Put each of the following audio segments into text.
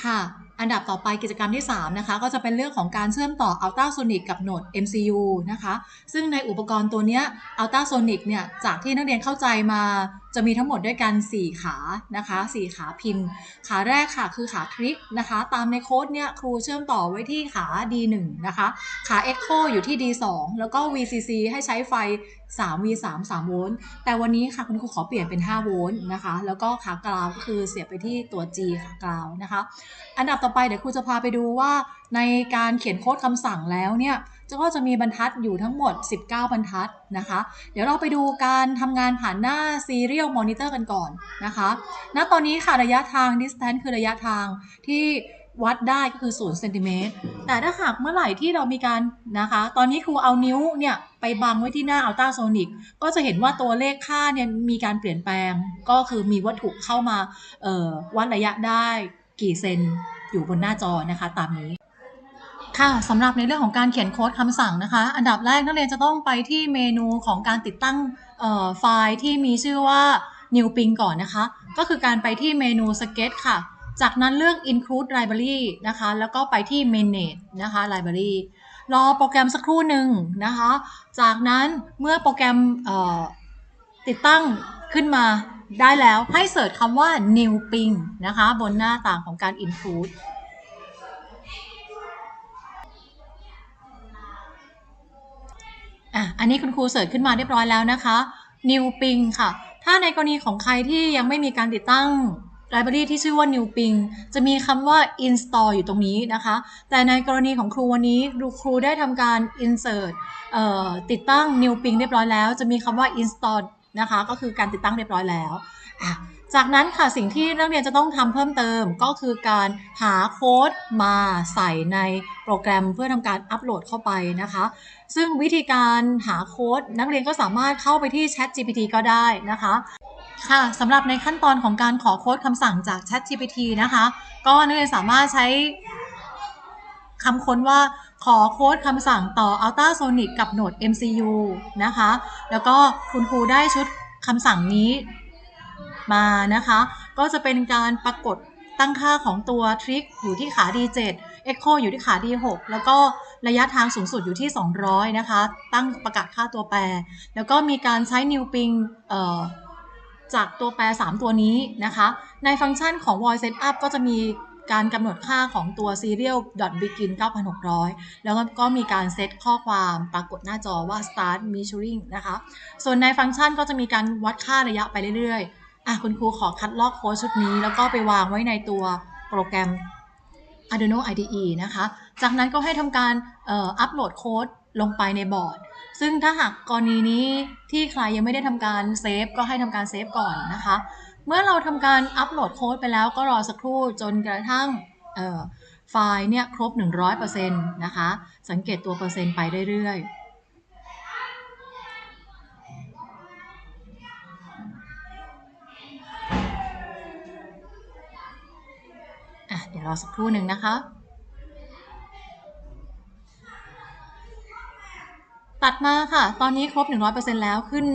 ค่ะ อันดับต่อไปกิจกรรมที่ 3 นะคะ ก็จะเป็นเรื่องของการเชื่อมต่อ Ultrasonic กับโหนด MCU นะคะ ซึ่งในอุปกรณ์ตัวนี้ย Ultrasonic เนี่ย จากที่นักเรียนเข้าใจมาจะมีทั้งหมดด้วยกัน 4 ขานะคะ 4 ขาพินขาแรกค่ะคือขาคลิกนะคะ ตามในโค้ดเนี่ยครูเชื่อมต่อไว้ที่ขา D1 นะคะ ขา Echo อยู่ที่ D2 แล้วก็ VCC ให้ใช้ไฟ 3 V3 3โวลต์ แต่วันนี้ค่ะคุณครูขอเปลี่ยนเป็น 5 โวลต์นะคะ แล้วก็ขากราวก็คือเสียบไปที่ตัว G ขากราวนะคะ อันดับต่อไปเดี๋ยวครูจะพาไปดูว่าในการเขียนโค้ดคำสั่งแล้วเนี่ยจะก็จะมีบรรทัดอยู่ทั้งหมด 19 บรรทัดนะคะ เดี๋ยวเราไปดูการทำงานผ่านหน้า Serial Monitor กันก่อนนะคะณตอนนี้ค่ะระยะทาง distance คือระยะทางที่วัดได้ก็คือ0เซนติเมตรแต่ถ้าหากเมื่อไหร่ที่เรามีการนะคะ ตอนนี้ครูเอานิ้วเนี่ยไปบังไว้ที่หน้าอัลตราโซนิก ก็จะเห็นว่าตัวเลขค่าเนี่ยมีการเปลี่ยนแปลง ก็คือมีวัตถุเข้ามาวัดระยะได้กี่เซน อยู่บนหน้าจอนะคะ ตามนี้ ค่ะสำหรับในเรื่องของการเขียนโค้ดคำสั่งนะคะ อันดับแรกนักเรียนจะต้องไปที่เมนูของการติดตั้งเอ่อไฟล์ที่มีชื่อว่า new ping ก่อนนะคะ ก็คือการไปที่เมนู sketch ค่ะ จากนั้นเลือก include library นะคะ แล้วก็ไปที่ manage นะคะ library รอโปรแกรมสักครู่หนึ่งนะคะ จากนั้นเมื่อโปรแกรมเอ่อติดตั้งขึ้นมา ได้แล้วให้เสิร์ชคำว่า new ping นะคะ บนหน้าต่างของการ include อะ อันนี้คุณครูเสิร์ชขึ้นมาเรียบร้อยแล้วนะคะ New Ping ค่ะ ถ้าในกรณีของใครที่ยังไม่มีการติดตั้ง library ที่ชื่อว่า New Ping จะมีคำว่า install อยู่ตรงนี้นะคะ แต่ในกรณีของครูวันนี้ครูได้ทำการ insert ติดตั้ง New Ping เรียบร้อยแล้ว จะมีคำว่า install นะคะ ก็คือการติดตั้งเรียบร้อยแล้ว จากนั้นค่ะสิ่งที่นักเรียนจะต้องทำเพิ่มเติมก็คือการหาโค้ดมาใส่ในโปรแกรมเพื่อทำการอัปโหลดเข้าไปนะคะ ซึ่งวิธีการหาโค้ดนักเรียนก็สามารถเข้าไปที่ Chat GPT ก็ได้นะคะค่ะสำหรับในขั้นตอนของการขอโค้ดคำสั่งจาก Chat GPT นะคะ ก็นักเรียนสามารถใช้ คำค้นว่าขอโค้ดคำสั่งต่อ Ultrasonic กับโหนด MCU นะคะ แล้วก็คุณครูได้ชุดคำสั่งนี้มานะคะ ก็จะเป็นการปรากฏตั้งค่าของตัวทริกอยู่ที่ขา D7 Echo อยู่ที่ขา D6 แล้วก็ระยะทางสูงสุดอยู่ที่ 200 นะคะ ตั้งประกาศค่าตัวแปร แล้วก็มีการใช้ New Ping เอ่อจากตัวแปร 3 ตัวนี้นะคะ ในฟังก์ชันของ voice setup ก็จะมี การกำหนดค่าของตัว serial begin 9,600 แล้วก็มีการเซตข้อความปรากฏหน้าจอว่า start measuring นะคะ ส่วนในฟังก์ชันก็จะมีการวัดค่าระยะไปเรื่อยๆ อะคุณครูขอคัดลอกโค้ดชุดนี้ แล้วก็ไปวางไว้ในตัวโปรแกรม Arduino IDE นะคะ จากนั้นก็ให้ทำการอัปโหลดโค้ดลงไปในบอร์ด ซึ่งถ้าหากกรณีนี้ที่ใครยังไม่ได้ทำการเซฟก็ให้ทำการเซฟก่อนนะคะ เมื่อเราทำการอัปโหลดโค้ดไปแล้วก็รอสักครู่จนกระทั่งไฟล์เนี่ยครบ 100%นะคะ สังเกตตัวเปอร์เซ็นต์ไปเรื่อยๆอะเดี๋ยวรอสักครู่หนึ่งนะคะ ตัดมาค่ะ ตอนนี้ครบ 100%แล้วขึ้น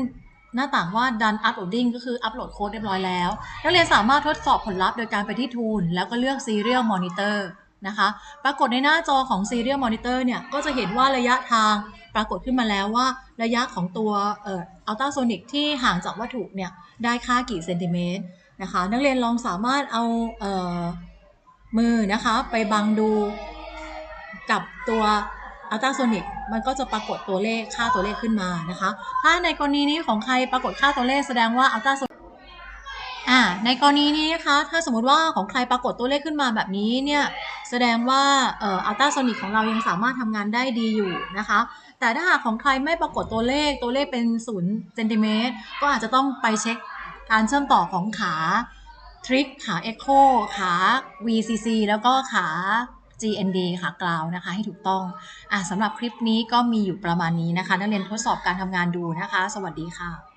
หน้าต่างว่า done uploading ก็คืออัปโหลดโค้ดเรียบร้อยแล้ว นักเรียนสามารถทดสอบผลลัพธ์โดยการไปที่ tool แล้วก็เลือก serial monitor นะคะปรากฏในหน้าจอของ serial monitor เนี่ย ก็จะเห็นว่าระยะทางปรากฏขึ้นมาแล้วว่าระยะของตัวเอ่อ ultrasonic ที่ห่างจากวัตถุเนี่ย ได้ค่ากี่เซนติเมตรนะคะ นักเรียนลองสามารถเอาเอ่อมือนะคะไปบังดูกับตัว อัลตราโซนิกมันก็จะปรากฏตัวเลขค่าตัวเลขขึ้นมานะคะ ถ้าในกรณีนี้ของใครปรากฏค่าตัวเลขแสดงว่าอัลตราโซอ่าในกรณีนี้นะคะถ้าสมมติว่าของใครปรากฏตัวเลขขึ้นมาแบบนี้เนี่ยแสดงว่าเอ่ออัลตราโซนิกของเรายังสามารถทำงานได้ดีอยู่นะคะ แต่ถ้าหากของใครไม่ปรากฏตัวเลขตัวเลขเป็น0เซนติเมตรก็อาจจะต้องไปเช็คการเชื่อมต่อของขาทริกขา Echo ขา VCC แล้วก็ขา GND ค่ะกล่าวนะคะให้ถูกต้องอะสำหรับคลิปนี้ก็มีอยู่ประมาณนี้นะคะ นักเรียนทดสอบการทำงานดูนะคะ สวัสดีค่ะ